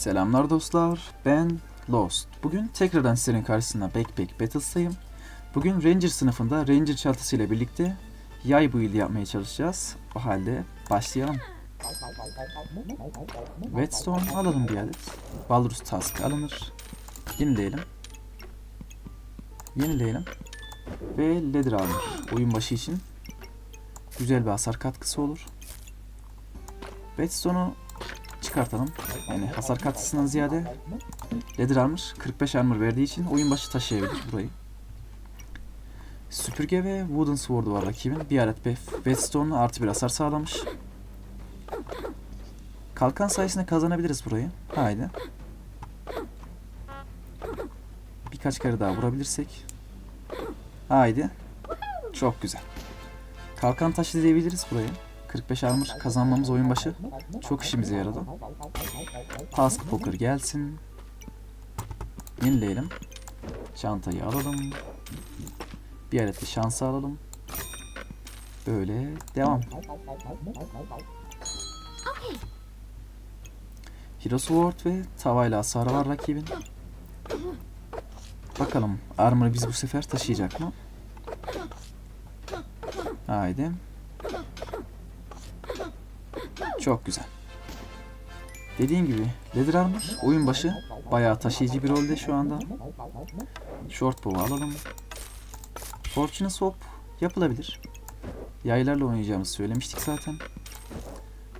Selamlar dostlar, ben Lost. Bugün tekrardan sizlerin karşısında Backpack Battles'tayım. Bugün Ranger sınıfında Ranger çantasıyla birlikte yay build yapmaya çalışacağız. O halde başlayalım. Whetstone alalım bir adet. Walrus Task alınır. Yenileyelim. Yenileyelim. Ve Leather alınır. Oyun başı için güzel bir hasar katkısı olur. Whetstone'u çıkartalım. Yani hasar katkısından ziyade Leather Armor 45 armor verdiği için oyun başı taşıyabilir burayı. Süpürge ve Wooden Sword'u var rakibin. Bir adet ve Whetstone'la artı bir hasar sağlamış. Kalkan sayesinde kazanabiliriz burayı. Haydi. Birkaç kere daha vurabilirsek. Haydi. Çok güzel. Kalkan taşı diyebiliriz burayı. 45 armor kazanmamız oyun başı çok işimize yaradı. Task Poker gelsin. Yenileyelim. Çantayı alalım. Bir adet de şansı alalım. Böyle devam. Hero Sword ve tavayla hasarı var rakibin. Bakalım armor'ı biz bu sefer taşıyacak mı? Haydi. Çok güzel. Dediğim gibi Leather Armor oyun başı bayağı taşıyıcı bir rolde şu anda. Short bow alalım. Fortune Swap yapılabilir. Yaylarla oynayacağımızı söylemiştik zaten.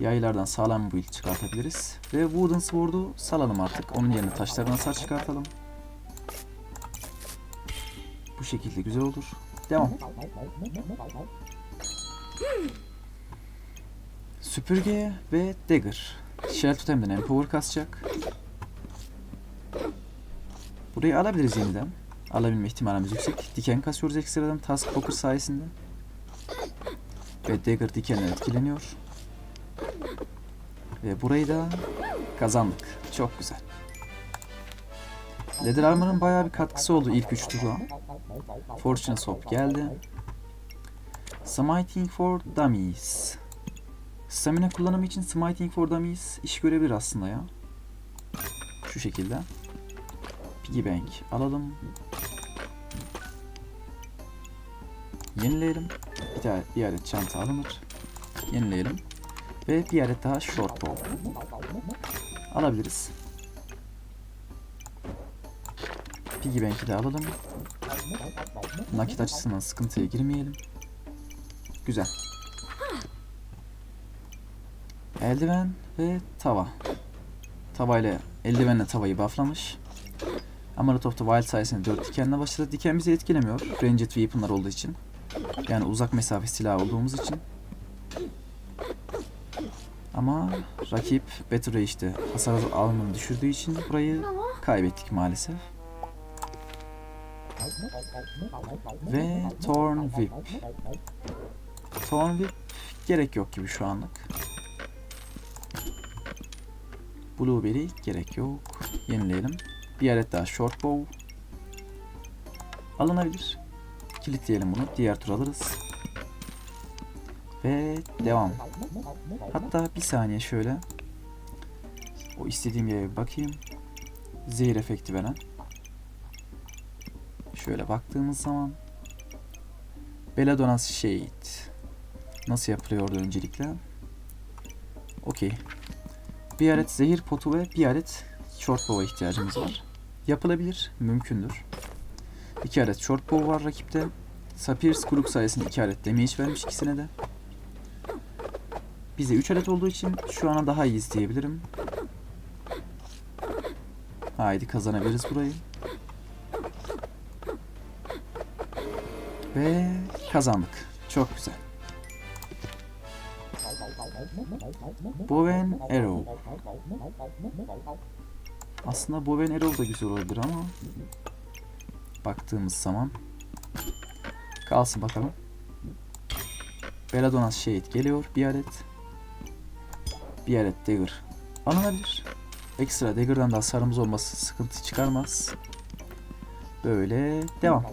Yaylardan sağlam build çıkartabiliriz. Ve Wooden Sword'u salalım artık. Onun yerine taşlardan hasar çıkartalım. Bu şekilde güzel olur. Devam. Süpürge ve Dagger. Shell Totem'den Empower kasacak. Burayı alabiliriz yeniden. Alabilme ihtimalimiz yüksek. Diken kasıyoruz ekstradan Task Poker sayesinde. Ve Dagger dikenle etkileniyor. Ve burayı da kazandık. Çok güzel. Leather Armor'ın bayağı bir katkısı oldu ilk 3 tura. Fortune Swap geldi. Smiting for Dummies. Stamina kullanımı için Smiting for Dummies iş görebilir aslında ya. Şu şekilde. Piggy Bank alalım. Yenileyelim. Bir, tane, bir adet çanta alınır. Yenileyelim. Ve bir adet daha short bow. Alabiliriz. Piggy Bank'i de alalım. Nakit açısından sıkıntıya girmeyelim. Güzel. Eldiven ve tava. Tavayla eldivenle tavayı bufflamış. Amulet of the Wild sayesinde 4 dikenle başladı. Diken bizi etkilemiyor. Ranged weapon'lar olduğu için. Yani uzak mesafe silahı olduğumuz için. Ama rakip Battle Rage'de hasar alımını düşürdüğü için burayı kaybettik maalesef. Ve Torn Whip. Torn Whip gerek yok gibi şu anlık. Blueberry gerek yok. Yenileyelim. Bir adet daha short bow. Alınabilir. Kilitleyelim bunu. Diğer tur alırız. Ve devam. Hatta bir saniye şöyle. O istediğim yere bakayım. Zehir efekti veren. Şöyle baktığımız zaman Belladonna's Shade nasıl yapılıyordu öncelikle? Okey. Bir adet zehir potu ve bir adet short bow'a ihtiyacımız var. Yapılabilir, mümkündür. İki adet short bow var rakipte. Sapphire Skuluk sayesinde iki adet damage vermiş ikisine de. Bize 3 adet olduğu için şu ana daha iyi diyebilirim. Haydi kazanabiliriz burayı. Ve kazandık. Çok güzel. Bow and Arrow. Aslında Bow and Arrow da güzel olabilir ama baktığımız zaman kalsın bakalım. Belladonna's Shade geliyor bir adet. Bir adet Dagger alınabilir. Ekstra Dagger'dan da hasarımız olması sıkıntı çıkarmaz. Böyle devam.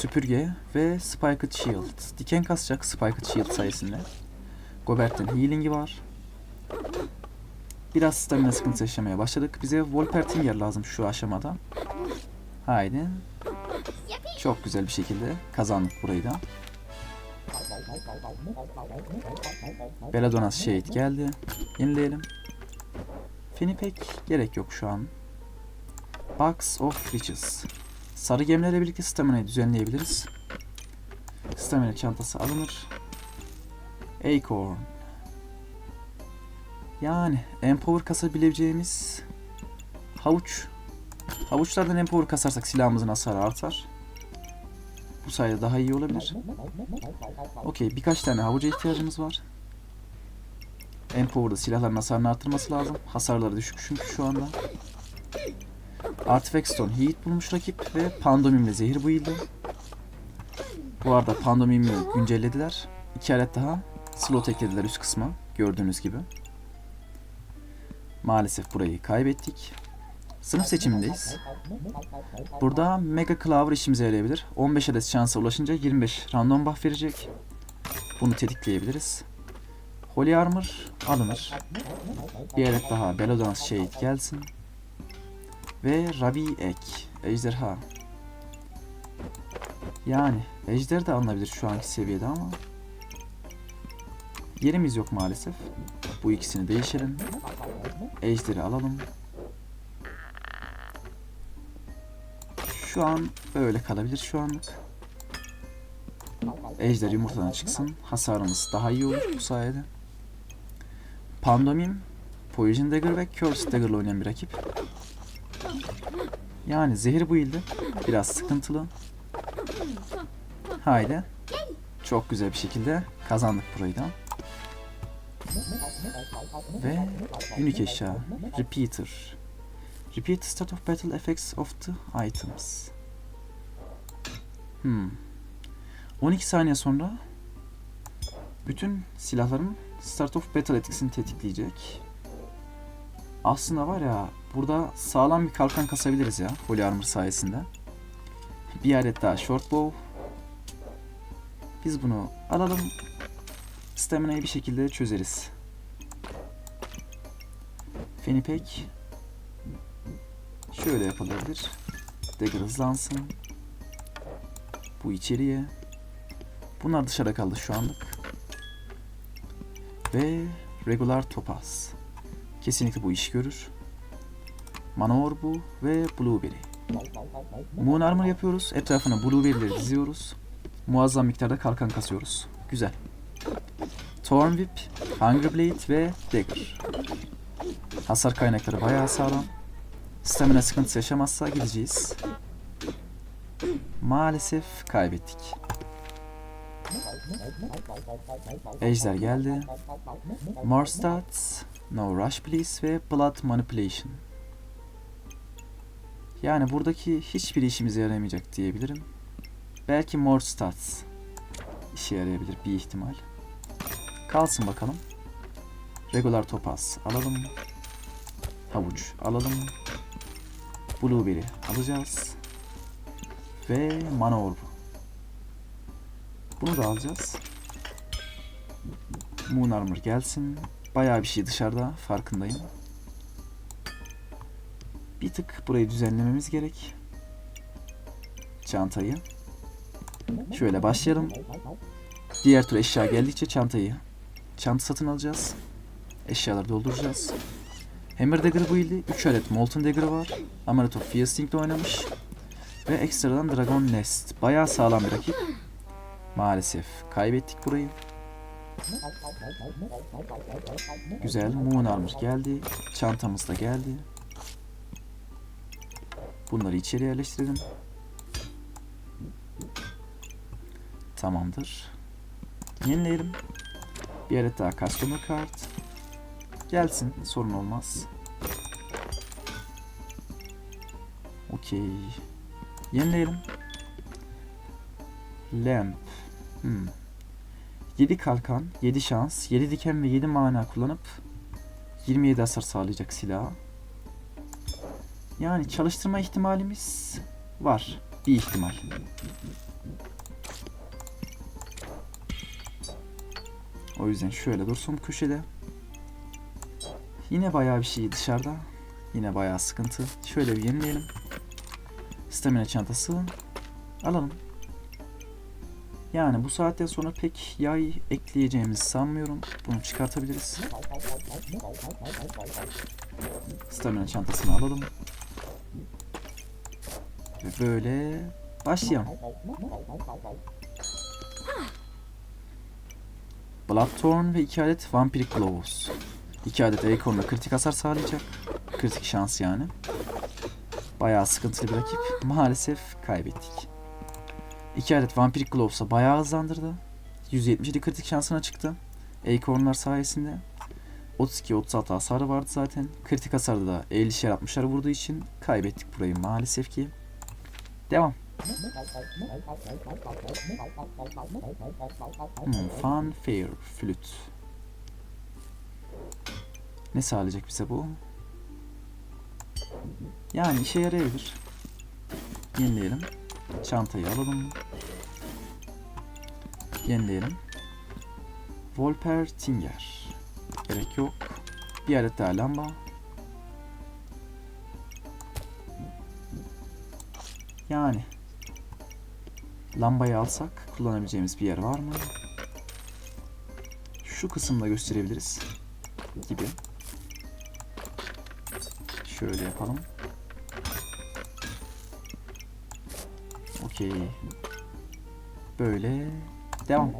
Süpürge ve Spiked Shield. Diken kasacak Spiked Shield sayesinde. Gobert'in healing'i var. Biraz stamina sıkıntısı yaşamaya başladık. Bize Wolpertinger lazım şu aşamada. Haydi. Çok güzel bir şekilde kazandık burayı da. Belladonnas Shade geldi. Yenileyelim. Finipek gerek yok şu an. Box of Riches. Sarı gemilerle birlikte stamina'yı düzenleyebiliriz. Stamina çantası alınır. Acorn. Yani empower kasabileceğimiz havuç. Havuçlardan empower kasarsak silahımızın hasarı artar. Bu sayede daha iyi olabilir. Okey birkaç tane havuca ihtiyacımız var. Empower'da silahların hasarını arttırması lazım. Hasarları düşük çünkü şu anda. Artifact Stone Heat bulmuş rakip ve Pandomim'le zehir build'i. Bu arada Pandomim'i güncellediler. İki alet daha slot eklediler üst kısma gördüğünüz gibi. Maalesef burayı kaybettik. Sınıf seçimindeyiz. Burada Mega Clover işimize yarayabilir. 15 adet şansa ulaşınca 25 random buff verecek. Bunu tetikleyebiliriz. Holy Armor alınır. Bir adet daha Belladonnas Shade gelsin. Ve Rabi Ek. Ejderha. Yani Ejder de alınabilir şu anki seviyede ama Yerimiz yok maalesef. Bu ikisini değişelim. Ejder'i alalım. Şu an böyle kalabilir şu anlık. Ejder yumurtadan çıksın. Hasarımız daha iyi olur bu sayede. Pandomim, Poison Dagger ve Curse Dagger'la oynayan bir rakip. Yani zehir bu ilde. Biraz sıkıntılı. Haydi. Çok güzel bir şekilde kazandık burayı da. Ve unique eşya. Repeater. Repeat start of battle effects of the items. Hmm. 12 saniye sonra bütün silahların start of battle etkisini tetikleyecek. Aslında var ya burada sağlam bir kalkan kasabiliriz ya Holy Armor sayesinde. Bir adet daha short bow. Biz bunu alalım. Stamina'yı bir şekilde çözeriz. Fenipek şöyle yapılabilir. Dagger hızlansın. Bu içeriye. Bunlar dışarıda kaldı şu anlık. Ve regular topaz. Kesinlikle bu iş görür. Mana Orbu ve Blueberry. Moon Armor yapıyoruz. Etrafına Blueberry'leri diziyoruz. Muazzam miktarda kalkan kasıyoruz. Güzel. Thorn Whip, Hunger Blade ve Dagger. Hasar kaynakları bayağı sağlam. Stamina sıkıntısı yaşamazsa gideceğiz. Maalesef kaybettik. Ejder geldi. More stats, no rush please ve blood manipulation. Yani buradaki hiçbir işimize yaramayacak diyebilirim. Belki more stats işe yarayabilir bir ihtimal. Kalsın bakalım. Regular topaz alalım. Havuç alalım. Blueberry alacağız. Ve mana orbu. Bunu da alacağız. Moon Armor gelsin. Bayağı bir şey dışarıda farkındayım. Bir tık burayı düzenlememiz gerek. Çantayı. Şöyle başlayalım. Diğer tür eşya geldikçe çantayı çanta satın alacağız. Eşyaları dolduracağız. Hammer Dagger bu ildi. 3 adet Molten Dagger var. Amulet of Feasting'de oynamış. Ve ekstradan Dragon Nest. Bayağı sağlam bir rakip. Maalesef kaybettik burayı. Güzel. Moon Armor geldi. Çantamız da geldi. Bunları içeri yerleştirelim. Tamamdır. Yenileyelim. Bir adet daha customer card. Gelsin. Sorun olmaz. Okey. Yenileyelim. Lamp. Hmm. 7 kalkan, 7 şans, 7 diken ve 7 mana kullanıp 27 hasar sağlayacak silah. Yani çalıştırma ihtimalimiz var. Bir ihtimal. O yüzden şöyle dursun köşede. Yine bayağı bir şey dışarıda. Yine bayağı sıkıntı. Şöyle bir yenileyelim. Stamina çantası alalım. Yani bu saatten sonra pek yay ekleyeceğimizi sanmıyorum. Bunu çıkartabiliriz. Stamina çantasını alalım. Ve böyle başlayalım. Bloodthorn ve 2 adet Vampiric Gloves. 2 adet Acorn'la kritik hasar sağlayacak. Kritik şans yani. Bayağı sıkıntılı bir rakip. Maalesef kaybettik. 2 adet Vampiric Gloves'a bayağı hızlandırdı. 177 kritik şansına çıktı. Acorn'lar sayesinde. 32-36 hasarı vardı zaten. Kritik hasarda da 50'şer 60'lar vurduğu için kaybettik burayı maalesef ki. Devam. Hmm, fanfare, flüt. Ne sağlayacak bize bu? Yani işe yarayabilir. Yenileyelim. Çantayı alalım. Yenileyelim. Volper Tinger. Gerek yok. Bir adet daha lamba. Yani. Lambayı alsak kullanabileceğimiz bir yer var mı? Şu kısımda gösterebiliriz. Gibi. Şöyle yapalım. Okey. Böyle devam.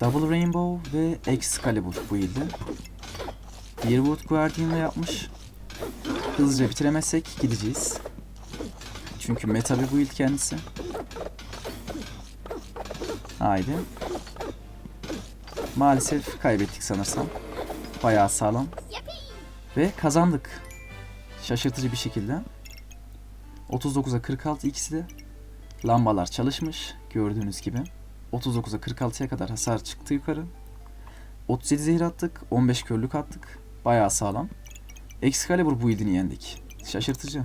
Double Rainbow ve Excalibur build'i. Deerwood Guardian'la yapmış. Hızlıca bitiremezsek gideceğiz. Çünkü meta bir build kendisi. Haydi. Maalesef kaybettik sanırsam. Bayağı sağlam. Ve kazandık. Şaşırtıcı bir şekilde. 39'a 46 ikisi de. Lambalar çalışmış gördüğünüz gibi. 39'a 46'ya kadar hasar çıktı yukarı. 37 zehir attık, 15 körlük attık. Bayağı sağlam. Excalibur build'ini yendik. Şaşırtıcı.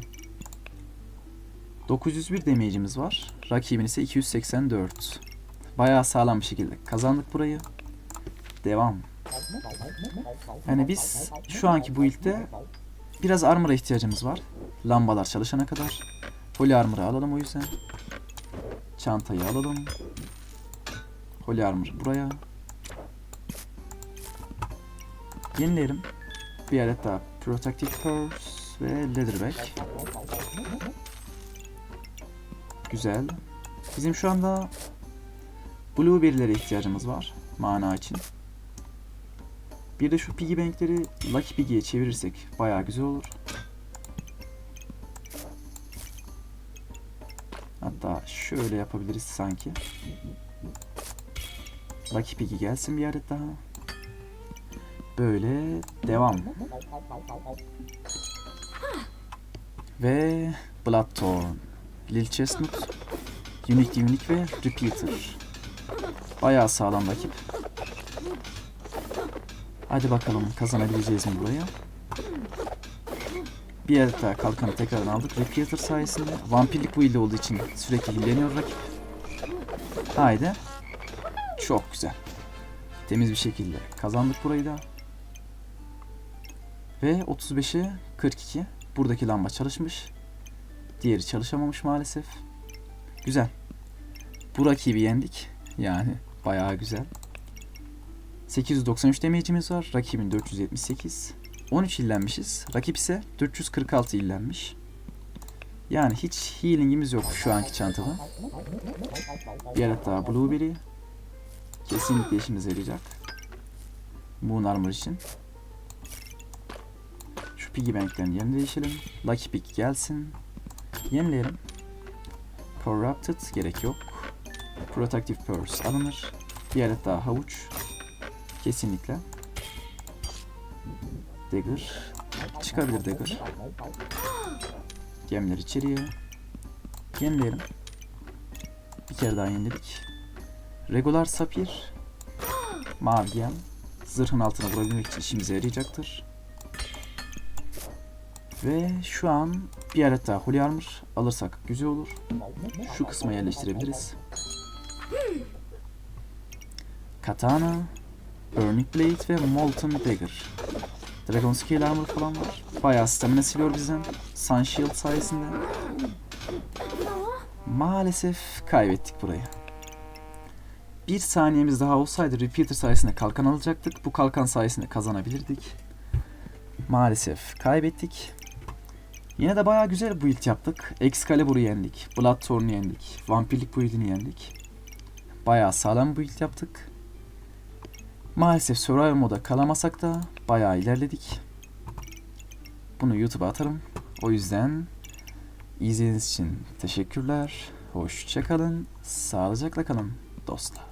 901 damage'imiz var. Rakibin ise 284. Bayağı sağlam bir şekilde kazandık burayı. Devam. Yani biz şu anki build'de biraz armor'a ihtiyacımız var. Lambalar çalışana kadar. Holy armor'ı alalım o yüzden. Çantayı alalım. Holy armor buraya. Yenileyelim. Bir adet daha Protective Purse ve Leatherback. Güzel. Bizim şu anda Blueberry'lere ihtiyacımız var. Mana için. Bir de şu piggy bankleri Lucky Piggy'ye çevirirsek bayağı güzel olur. Hatta şöyle yapabiliriz sanki. Lucky Piggy gelsin bir adet daha. Böyle devam. Ve Bloodthorn, Lil Chestnut, Unique Unique ve Repeater. Bayağı sağlam rakip. Hadi bakalım kazanabileceğiz mi buraya? Bir adet daha kalkanı tekrardan aldık. Repeater sayesinde. Vampirlik build olduğu için sürekli hilleniyor rakip. Haydi. Çok güzel. Temiz bir şekilde kazandık burayı da. Ve 35'e 42. Buradaki lamba çalışmış. Diğeri çalışamamış maalesef. Güzel. Bu rakibi yendik. Yani bayağı güzel. 893 damage'imiz var. Rakibin 478. 13 illenmişiz. Rakip ise 446 illenmiş. Yani hiç healing'imiz yok şu anki çantada. Bir adet daha Blueberry. Kesinlikle işimize yarayacak. Moon Armor için. Şu Piggy Bank'lerin yerini değişelim. Lucky Pig gelsin. Yenileyelim. Corrupted gerek yok. Protective Purse alınır. Bir adet daha havuç. Kesinlikle. Dagger. Çıkabilir Dagger. Gemler içeriye. Yenileyelim. Bir kere daha yeniledik. Regular Sapir. Mavi gem. Zırhın altına vurabilmek için işimize yarayacaktır. Ve şu an bir adet daha Holy Armor alırsak güzel olur. Şu kısma yerleştirebiliriz. Katana, Burning Blade ve Molten Dagger. Dragon Scale Armor falan var. Bayağı stamina siliyor bizden. Sun Shield sayesinde. Maalesef kaybettik burayı. Bir saniyemiz daha olsaydı Repeater sayesinde kalkan alacaktık. Bu kalkan sayesinde kazanabilirdik. Maalesef kaybettik. Yine de bayağı güzel build yaptık. Excalibur'u yendik. Bloodthorn'u yendik. Vampirlik build'ini yendik. Bayağı sağlam build yaptık. Maalesef Survival moda kalamasak da bayağı ilerledik. Bunu YouTube'a atarım. O yüzden izlediğiniz için teşekkürler. Hoşçakalın. Sağlıcakla kalın dostlar.